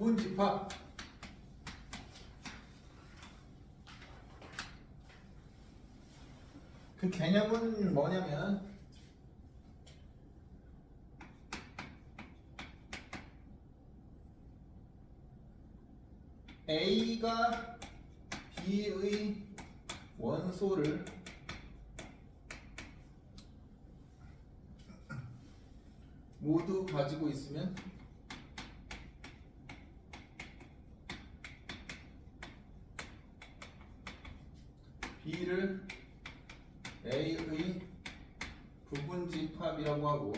부분 집합. 그 개념은 뭐냐면 A가 B의 원소를 모두 가지고 있으면 B를 A의 부분 집합이라고 하고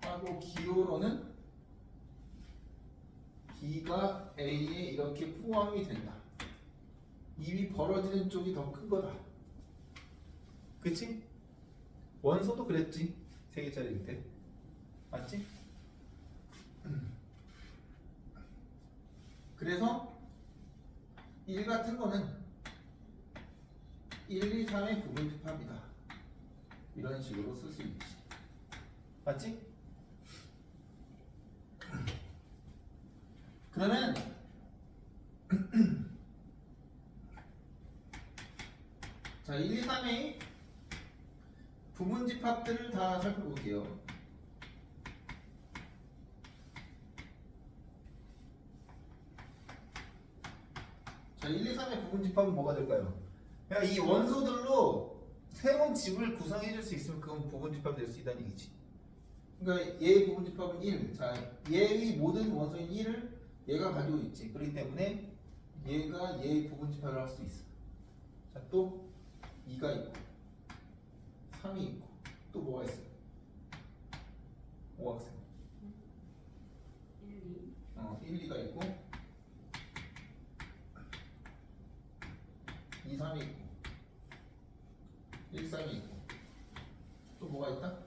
하고 기호로는 B가 A에 이렇게 포함이 된다. 입이 벌어지는 쪽이 더 큰 거다. 그치? 원소도 그랬지. 세 개짜리일 때. 맞지? 그래서 1 같은 거는 1, 2, 3의 부분 집합이다. 이런 식으로 쓸 수 있지. 맞지? 그러면 자, 1, 2, 3의 부분 집합들을 다 살펴볼게요. 자, 1, 2, 3의 부분집합은 뭐가 될까요? 그냥 이 원소들로 새로운 집을 구성해 줄 수 있으면 그건 부분 집합이 될 수 있다는 얘기지. 그러니까 얘의 부분 집합은 1. 자, 얘의 모든 원소인 1을 얘가 가지고 있지. 그렇기 때문에 얘가 얘의 부분 집합을 할 수 있어. 자, 또 2가 있고 3이 있고 또 뭐가 있어? 5학생. 1, 2, 어, 1, 2가 있고 2, 3이 있고 1, 3이 있고 또 뭐가 있다?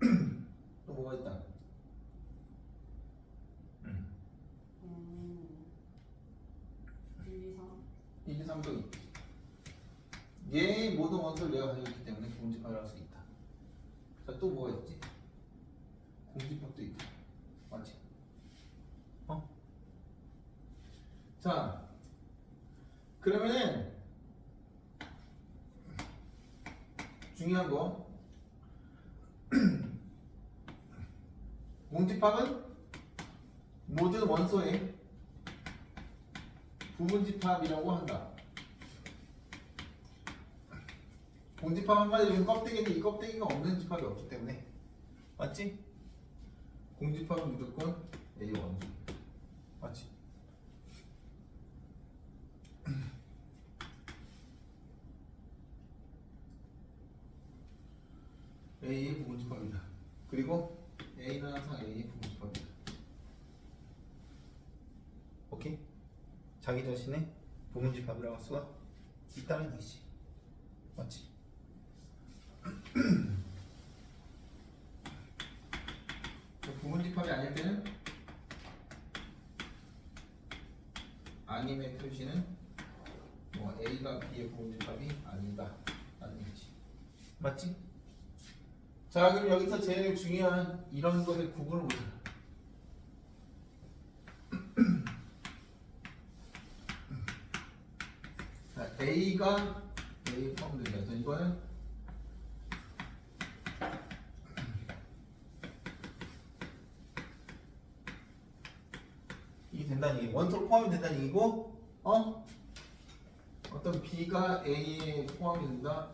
또 뭐가 있다? 음. 음, 1, 2, 3, 1, 2, 3도 있지. 얘의 모든 원소를 내가 가지고 있기 때문에 공집합을 할 수 있다. 자, 또 뭐가 있지? 공집합도 있다. 맞지? 어? 자, 그러면은 중요한 거 공집합은 모든 원소의 부분집합이라고 한다. 공집합 한마디로 는 껍데기인데 이 껍데기가 없는 집합이 없기 때문에 맞지? 공집합은 무조건 A 원소 맞지? A의 부분집합이다. 그리고 A는 항상 A의 부분집합이다. 오케이? 자기 자신의 할 수가 있다는 얘기지. 맞지? 그 부분집합이 아닐 때는 아님의 표시는 뭐 A가 B의 부분집합이 아니다 라는 얘기지. 맞지? 자 그럼 여기서 제일 중요한 이런 것의 구분을 보자. 자, A가 A 포함된다. 그래서 이거는 이게 된다는 얘기. 원소로 포함이 된다는 얘기고, 어? 어떤 B가 A에 포함이 된다.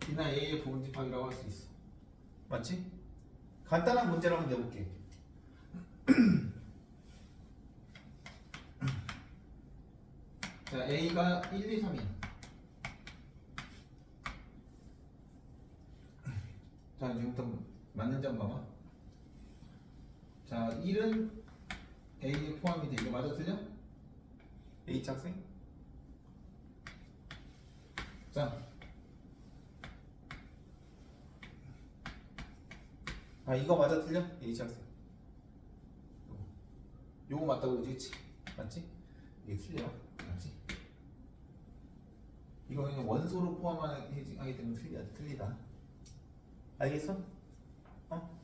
B나 A의 부분 집합이라고 할 수 있어. 맞지? 간단한 문제를 한번 내볼게. 자, A가 1, 2, 3이. 자, 지금부터 맞는지 한번 봐봐. 자, 1은 A에 포함이 돼. 이거 맞아 틀려? 학생? 자. 아, 이거 맞아 틀려? 학생. 요거 맞다고 그러지 그치? 맞지? 이게 틀려 맞지? 이거 그냥 원소로 포함하기 때문에 틀려, 틀리다 알겠어? 어?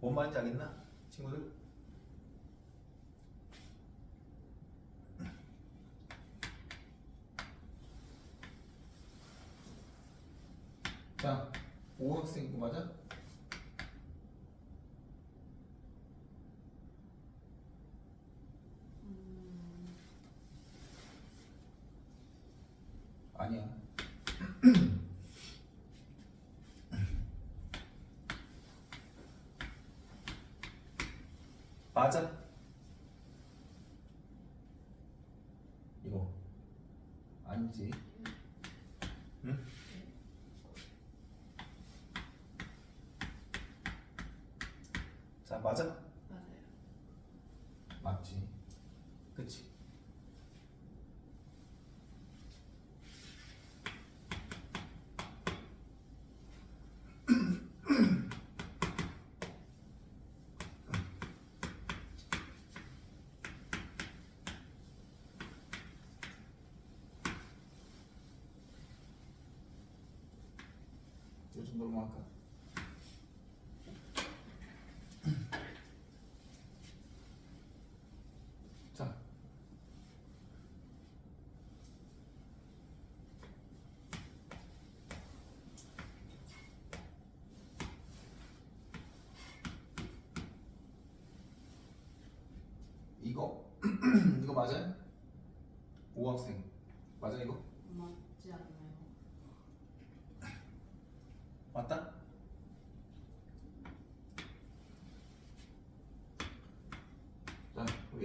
뭔 말인지 알겠나? 친구들? 자, 5학생 이거 맞아? 음, 아니야. 맞아. 이거 아니지. 응? 자 맞아. 맞아요. 맞지. 그치. 요 정도로만 할까? 자, 이거 이거 맞아요? 5학생 맞아 이거? 맞지 않나요? 맞다?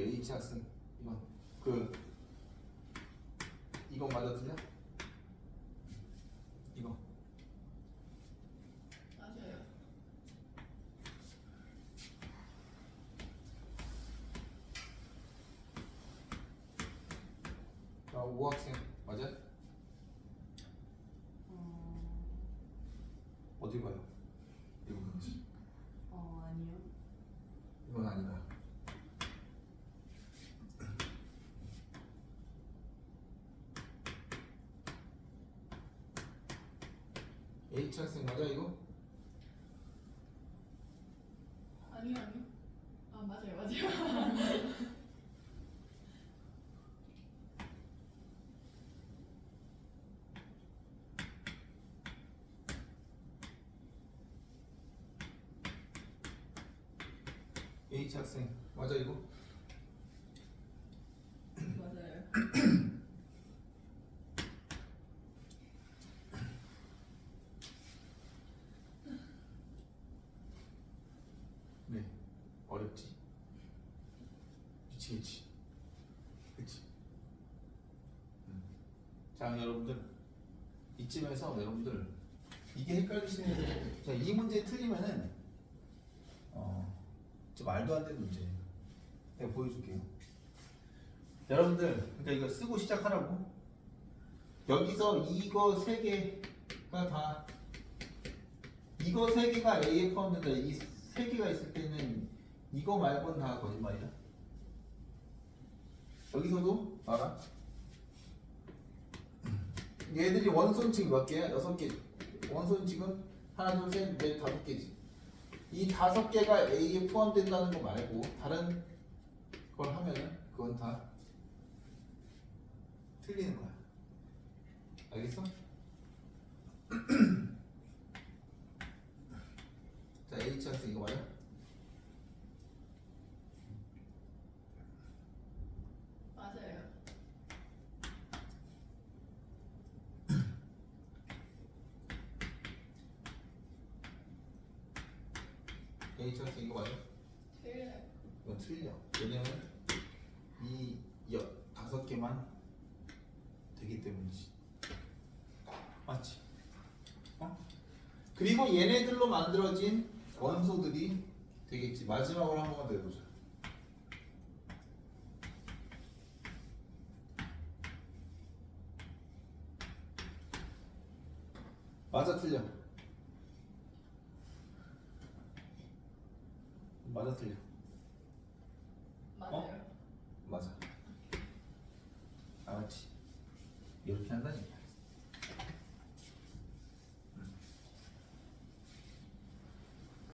H 학생 이거 그 이거 맞아 틀려? 이거 맞아요. 자 5학생 맞아? 어, 어디 봐요? 이거 그렇지 어 아니요. 이건 아니다. H 학생 맞아 이거? 아니요 아니요. 아 맞아요 맞아요. H 학생 맞아 이거? 맞아요. 네 어렵지 미치겠지 그치. 음. 자 여러분들. 이쯤에서 여러분들 이게 헷갈리시는 자이 문제 틀리면은 어, 좀 말도 안 되는 문제예요. 내가 보여줄게요. 여러분들 그러니까 이거 쓰고 시작하라고. 여기서 이거 세 개가 다 이거 세 개가 A에 포함된다. 이 세 개가 있을 때는 이거 말고는 다 거짓말이야. 여기서도 알아. 얘들이 원소인칭 몇 개야? 여섯 개. 원소인칭은 하나, 둘, 셋, 넷, 다섯 개지. 이 다섯 개가 A에 포함된다는 거 말고 다른 걸 하면은 그건 다 틀리는 거야. 알겠어? 자, H 학생 이거 맞아? 맞아요. H 학생 이거 맞아? 틀려요. 이건 틀려. 왜냐면 이 여, 다섯 개만 되기 때문이지. 맞지? 어? 그리고 얘네들로 만들어진 원소들이 되겠지. 마지막으로 한 번만 더 해보자. 맞아 틀려. 맞아 틀려. 맞아요. 맞아. 알았지? 이렇게 한다니까.